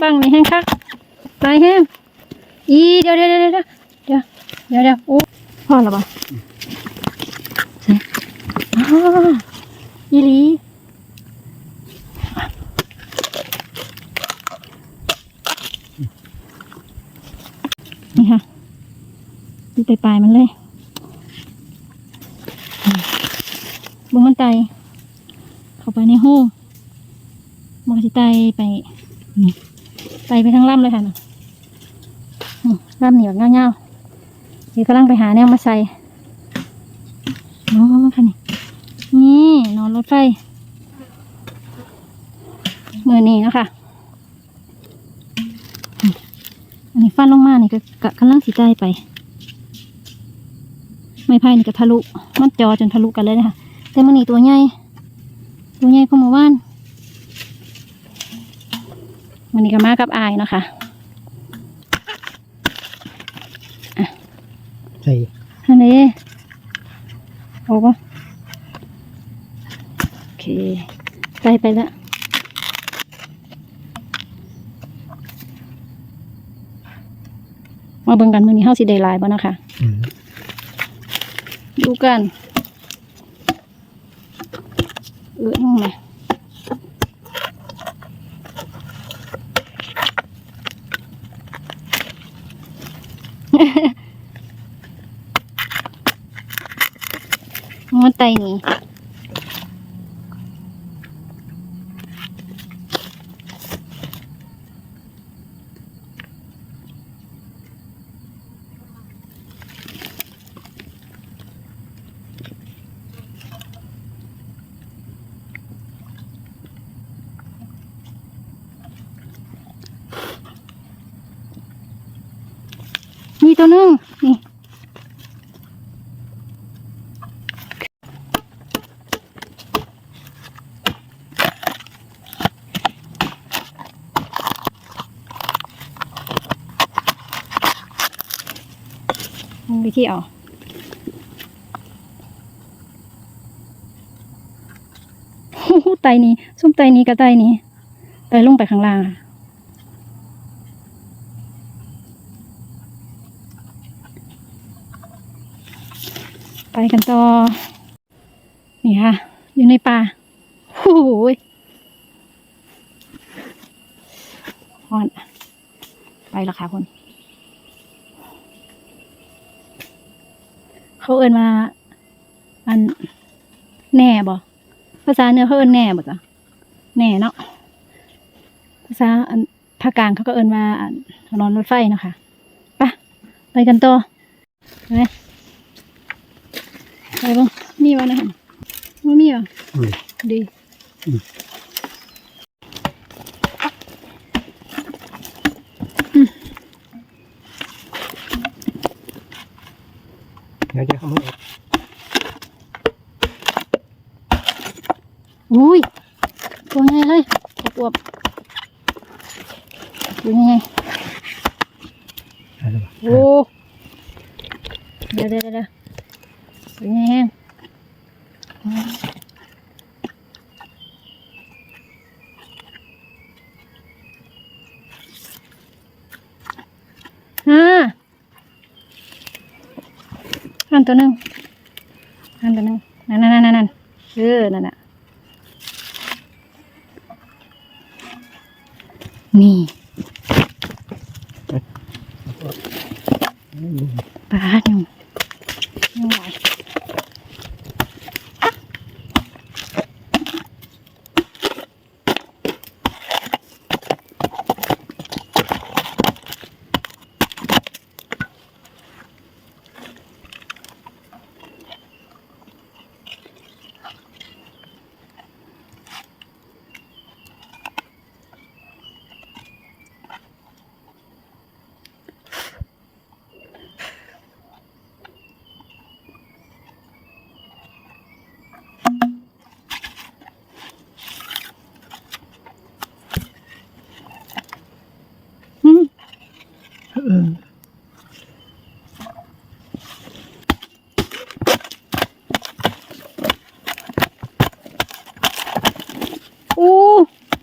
บังนี่แห้งคักลายแห้งอีเดี๋ยวเดี๋ยวเดี๋ยวเดี๋ยวเดี๋ยวเดี๋ยวเดี๋ยวโอ้พ่อแล้วบ่ใช่อีลีนี่ค่ะดูไปปลายมันเลยบุ้งมันไตเข้าไปในหูมันก็สิไตไปนี่ ไตไปทั้งลำเลยค่ะนะอืมลำเหนียวเงาๆเดี๋ยวกำลังไปหาแนวมาใส่น้องมันค่ะนี่นี่นอนรถไฟมือนี้นะคะอันนี้ฟันลงมานี่ก็กะกำลังสีใจไป ไม้ไผ่นี่ก็ทะลุมันจอจนทะลุกันเลยนะคะแต่มันนี่ตัวใหญ่ตัวใหญ่เข้ามาว่าน มันนี่ก็มากับอายเนาะคะใส่อันนี้โอ้ปะโอเคใส่ไปแล้วมาเบิ่งกันมือนี้เฮาสิได้หลายบ่เนาะค่ะอืมดูกันเออน้องมามั นไตนี่ ตัวนึงนี่มึงไปที่เอาไตนี้ส้มไตนี้กับไตนี้ไตลงไปข้างล่างอะ ไปกันต่อ นี่ค่ะ อยู่ในป่าโอ้โหยฮอน ไปและค่ะคนเขาเอินมา อันแน่บ่ภาษาเนื้อเขาเอินแน่บ่จ้ะแน่เนาะภาษาอันภาคกลางเขาก็เอินมาอันถนนรถไฟเนาะค่ะไปไปกันต่อไป ไปบ้างมีวะนะฮะไม่มีวะอืมดีเดี๋ยวเดี๋ยวเอามาออกอุ้ยตัวใหญ่เลยอวบๆตัวใหญ่ ได้แล้วบ่ โอ้เดี๋ยวเดี๋ยวเดี๋ยวเป็นไงแห้ง อ่าอันตัวหนึ่งอันตัวหนึ่งนั่นนั่นนั่นนั่นเออนั่นน่ะนี่ปลาหนึ่งยัง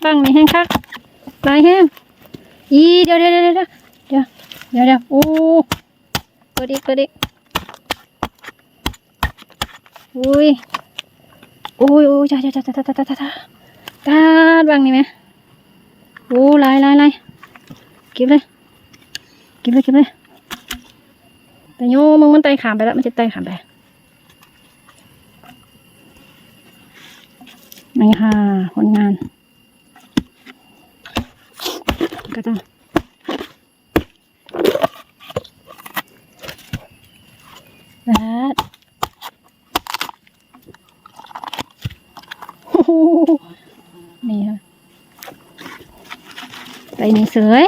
บ้างนี่แห้งคักลายแห้งอีเดี๋ยวเดี๋ยวเดี๋ยวเดี๋ยวเดี๋ยวเดี๋ยวเดี๋ยวโอ้เปิดอีกเปิดอีกอุ้ยอุ้ยอุ้ยจ้าจ้าจ้าจ้าจ้าจ้าจ้าตาดบ้างนี่ไหมโอ้ลายลายลายเก็บเลยเก็บเลยเก็บเลยแต่โยมึงมันไต่ขามไปแล้วมันจะไต่ขามไปนี่ค่ะคนงาน ก็ต้องแบบโอ้โหนี่ค่ะไปนี่เสย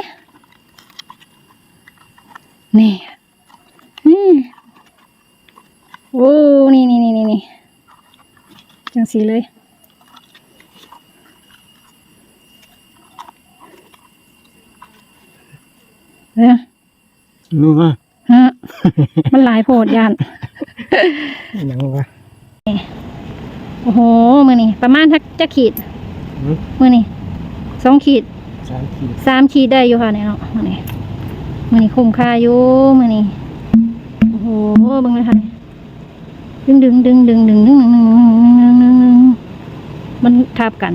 นี่นี่โอ้นี่นี่นี่นี่จังสีเลย เออนัวฮะ มันหลายโพดยานหนังวะโอ้โห มือนี่ประมาณทักจะขีดหืมมือนี่สองขีดสามขีดสามขีดได้อยู่ค่ะเนี่ยเนาะมือนี่มือนี่คุ้มค่าอยู่มือนี่โอ้โหเบังเลยค่ะดึงดึงดึงดึงดึงดึงดึงดึงดึงดึงดึงมันทับกัน